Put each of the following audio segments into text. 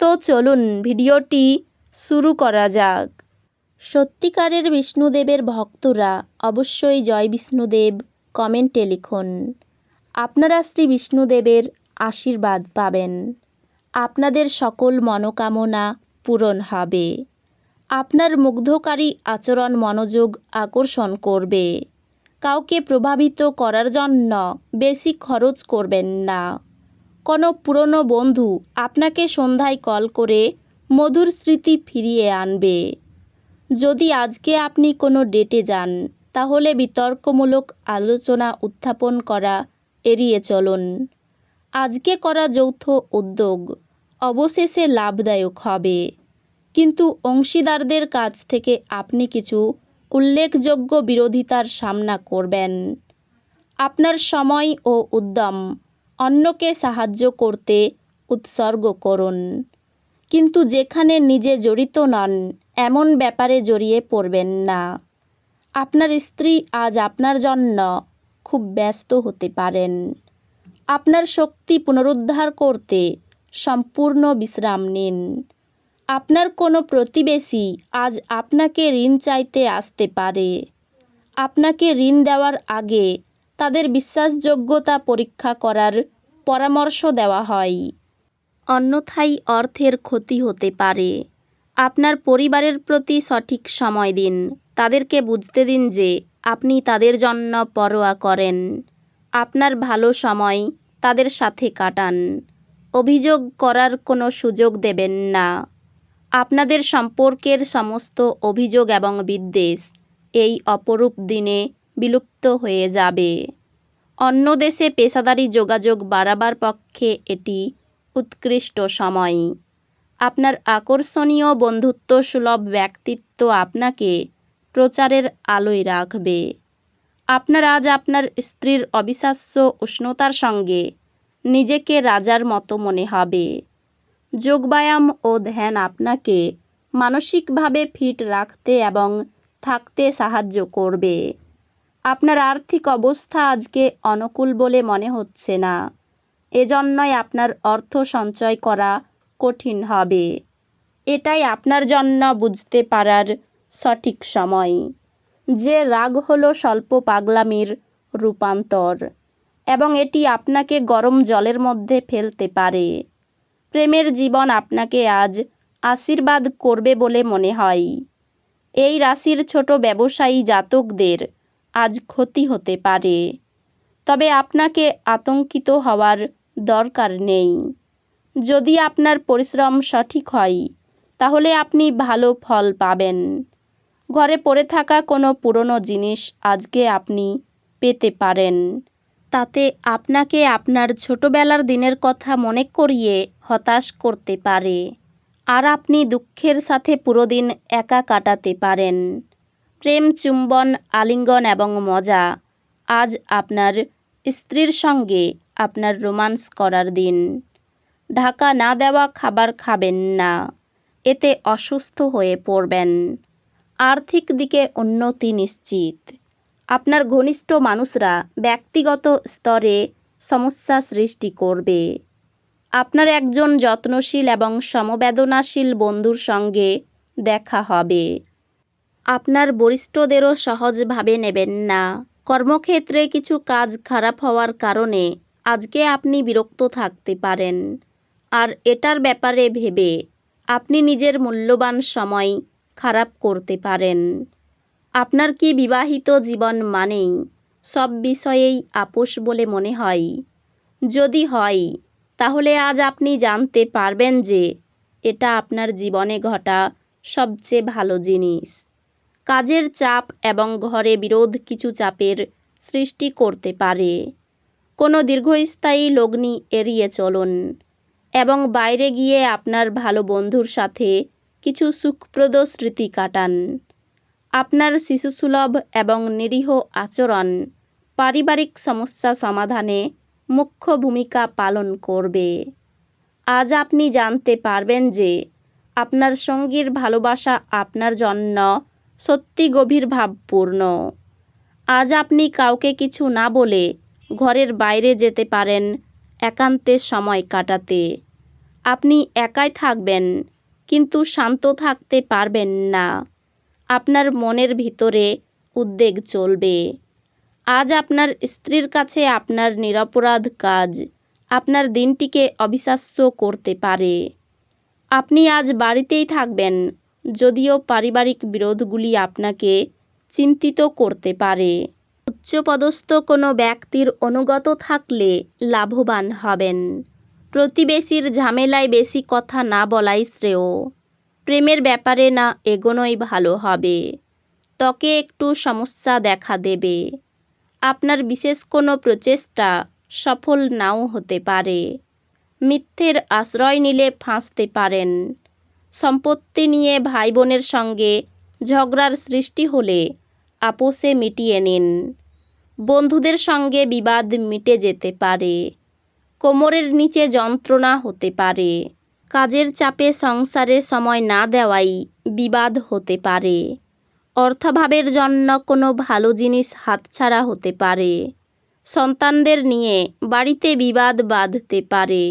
তো চলুন ভিডিওটি শুরু করা যাক। সত্যিকারের বিষ্ণুদেবের ভক্তরা অবশ্যই জয় বিষ্ণুদেব কমেন্টে লিখুন। আপনারা শ্রী বিষ্ণুদেবের আশীর্বাদ পাবেন। আপনাদের সকল মনোকামনা পূরণ হবে। আপনার মুগ্ধকারী আচরণ মনোযোগ আকর্ষণ করবে। কাউকে প্রভাবিত করার জন্য বেশি খরচ করবেন না। কোনো পুরনো বন্ধু আপনাকে সন্ধ্যায় কল করে মধুর স্মৃতি ফিরিয়ে আনবে। যদি আজকে আপনি কোনো ডেটে যান, তাহলে বিতর্কমূলক আলোচনা উত্থাপন করা এড়িয়ে চলুন। আজকে করা যৌথ উদ্যোগ অবশেষে লাভদায়ক হবে। কিন্তু অংশীদারদের কাছ থেকে আপনি কিছু উল্লেখযোগ্য বিরোধিতার সামনা করবেন। আপনার সময় ও উদ্যম অন্যকে সাহায্য করতে উৎসর্গ করুন। কিন্তু যেখানে নিজে জড়িত নন, এমন ব্যাপারে জড়িয়ে পড়বেন না। আপনার স্ত্রী আজ আপনার জন্য খুব ব্যস্ত হতে পারেন। আপনার শক্তি পুনরুদ্ধার করতে সম্পূর্ণ বিশ্রাম নিন। আপনার কোনো প্রতিবেশী আজ আপনাকে ঋণ চাইতে আসতে পারে। আপনাকে ঋণ দেওয়ার আগে তাদের বিশ্বাসযোগ্যতা পরীক্ষা করার পরামর্শ দেওয়া হয়। অন্যথায় অর্থের ক্ষতি হতে পারে। আপনার পরিবারের প্রতি সঠিক সময় দিন। তাদেরকে বুঝতে দিন যে আপনি তাদের জন্য পরোয়া করেন। আপনার ভালো সময় তাদের সাথে কাটান। অভিযোগ করার কোনো সুযোগ দেবেন না। আপনাদের সম্পর্কের সমস্ত অভিযোগ এবং বিদ্বেষ এই অপরূপ দিনে বিলুপ্ত হয়ে যাবে। অন্য দেশে পেশাদারি যোগাযোগ বাড়াবার পক্ষে এটি উৎকৃষ্ট সময়। আপনার আকর্ষণীয় বন্ধুত্ব সুলভ ব্যক্তিত্ব আপনাকে প্রচারের আলোয় রাখবে। আপনার আজ আপনার স্ত্রীর অবিশ্বাস্য উষ্ণতার সঙ্গে নিজেকে রাজার মতো মনে হবে। যোগব্যায়াম ও ধ্যান আপনাকে মানসিকভাবে ফিট রাখতে এবং থাকতে সাহায্য করবে। আপনার আর্থিক অবস্থা আজকে অনুকূল বলে মনে হচ্ছে না। এজন্যই আপনার অর্থ সঞ্চয় করা কঠিন হবে। এটাই আপনার জন্য বুঝতে পারার সঠিক সময়। যে রাগ হলো স্বল্প পাগলামির রূপান্তর, এবং এটি আপনাকে গরম জলের মধ্যে ফেলতে পারে। প্রেমের জীবন আপনাকে আজ আশীর্বাদ করবে বলে মনে হয়। এই রাশির ছোট ব্যবসায়ী জাতকদের আজ ক্ষতি হতে পারে। তবে আপনাকে আতঙ্কিত হওয়ার দরকার নেই। যদি আপনার পরিশ্রম সঠিক হয়, তাহলে আপনি ভালো ফল পাবেন। ঘরে পড়ে থাকা কোনো পুরনো জিনিস আজকে আপনি পেতে পারেন। তাতে আপনাকে আপনার ছোটবেলার দিনের কথা মনে করিয়ে হতাশ করতে পারে। আর আপনি দুঃখের সাথে পুরো দিন একা কাটাতে পারেন। প্রেম, চুম্বন, আলিঙ্গন এবং মজা। আজ আপনার স্ত্রীর সঙ্গে আপনার রোমান্স করার দিন। ঢাকা না দেওয়া খাবার খাবেন না, এতে অসুস্থ হয়ে পড়বেন। আর্থিক দিকে উন্নতি নিশ্চিত। আপনার ঘনিষ্ঠ মানুষরা ব্যক্তিগত স্তরে সমস্যা সৃষ্টি করবে। আপনার একজন যত্নশীল এবং সমবেদনাশীল বন্ধুর সঙ্গে দেখা হবে। আপনার বরিষ্ঠদেরও সহজভাবে নেবেন না। কর্মক্ষেত্রে কিছু কাজ খারাপ হওয়ার কারণে আজকে আপনি বিরক্ত থাকতে পারেন। আর এটার ব্যাপারে ভেবে আপনি নিজের মূল্যবান সময় খারাপ করতে পারেন। আপনার কি বিবাহিত জীবন মানেই সব বিষয়েই আপোষ বলে মনে হয়? যদি হয়, তাহলে আজ আপনি জানতে পারবেন যে এটা আপনার জীবনে ঘটা সবচেয়ে ভালো জিনিস। কাজের চাপ এবং ঘরে বিরোধ কিছু চাপের সৃষ্টি করতে পারে। কোনো দীর্ঘস্থায়ী লগ্নি এড়িয়ে চলুন এবং বাইরে গিয়ে আপনার ভালো বন্ধুর সাথে কিছু সুখপ্রদ স্মৃতি কাটান। আপনার শিশুসুলভ এবং নিরীহ আচরণ পারিবারিক সমস্যা সমাধানে মুখ্য ভূমিকা পালন করবে। আজ আপনি জানতে পারবেন যে আপনার সঙ্গীর ভালোবাসা আপনার জন্য সত্যি গভীর ভাবপূর্ণ আজ আপনি কাউকে কিছু না বলে ঘরের বাইরে যেতে পারেন একান্তে সময় কাটাতে। আপনি একাই থাকবেন, কিন্তু শান্ত থাকতে পারবেন না। আপনার মনের ভিতরে উদ্বেগ চলবে। আজ আপনার স্ত্রীর কাছে আপনার নিরপরাধ কাজ আপনার দিনটিকে অবিশ্বাস্য করতে পারে। আপনি আজ বাড়িতেই থাকবেন যদিও পারিবারিক বিরোধগুলি আপনাকে চিন্তিত করতে পারে। উচ্চপদস্থ কোনো ব্যক্তির অনুগত থাকলে লাভবান হবেন। প্রতিবেশীর ঝামেলায় বেশি কথা না বলাই শ্রেয়। প্রেমের ব্যাপারে না এগোনোই ভালো হবে। ত্বকে একটু সমস্যা দেখা দেবে। আপনার বিশেষ কোনো প্রচেষ্টা সফল নাও হতে পারে। মিথ্যের আশ্রয় নিলে ফাঁসতে পারেন। সম্পত্তি নিয়ে ভাই বোনের সঙ্গে ঝগড়ার সৃষ্টি হলে আপোষে মিটিয়ে নিন। বন্ধুদের সঙ্গে বিবাদ মিটে যেতে পারে। কোমরের নিচে যন্ত্রণা হতে পারে। কাজের চাপে সংসারে সময় না দেওয়াই বিবাদ হতে পারে। অর্থাভাবের জন্য কোনো ভালো জিনিস হাতছাড়া হতে পারে। সন্তানদের নিয়ে বাড়িতে বিবাদ বাঁধতে পারে।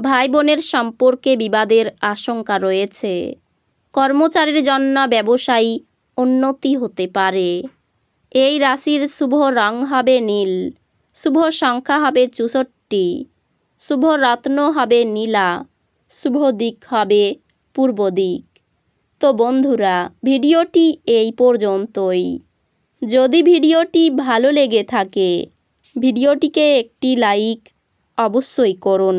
ভাই বোনের সম্পর্কে বিবাদের আশঙ্কা রয়েছে। কর্মচারীর জন্য ব্যবসায়ী উন্নতি হতে পারে। এই রাশির শুভ রং হবে নীল, শুভ সংখ্যা হবে চৌষট্টি, শুভ রত্ন হবে নীলা, শুভ দিক হবে পূর্ব দিক। তো বন্ধুরা, ভিডিওটি এই পর্যন্তই। যদি ভিডিওটি ভালো লেগে থাকে, ভিডিওটিকে একটি লাইক অবশ্যই করুন।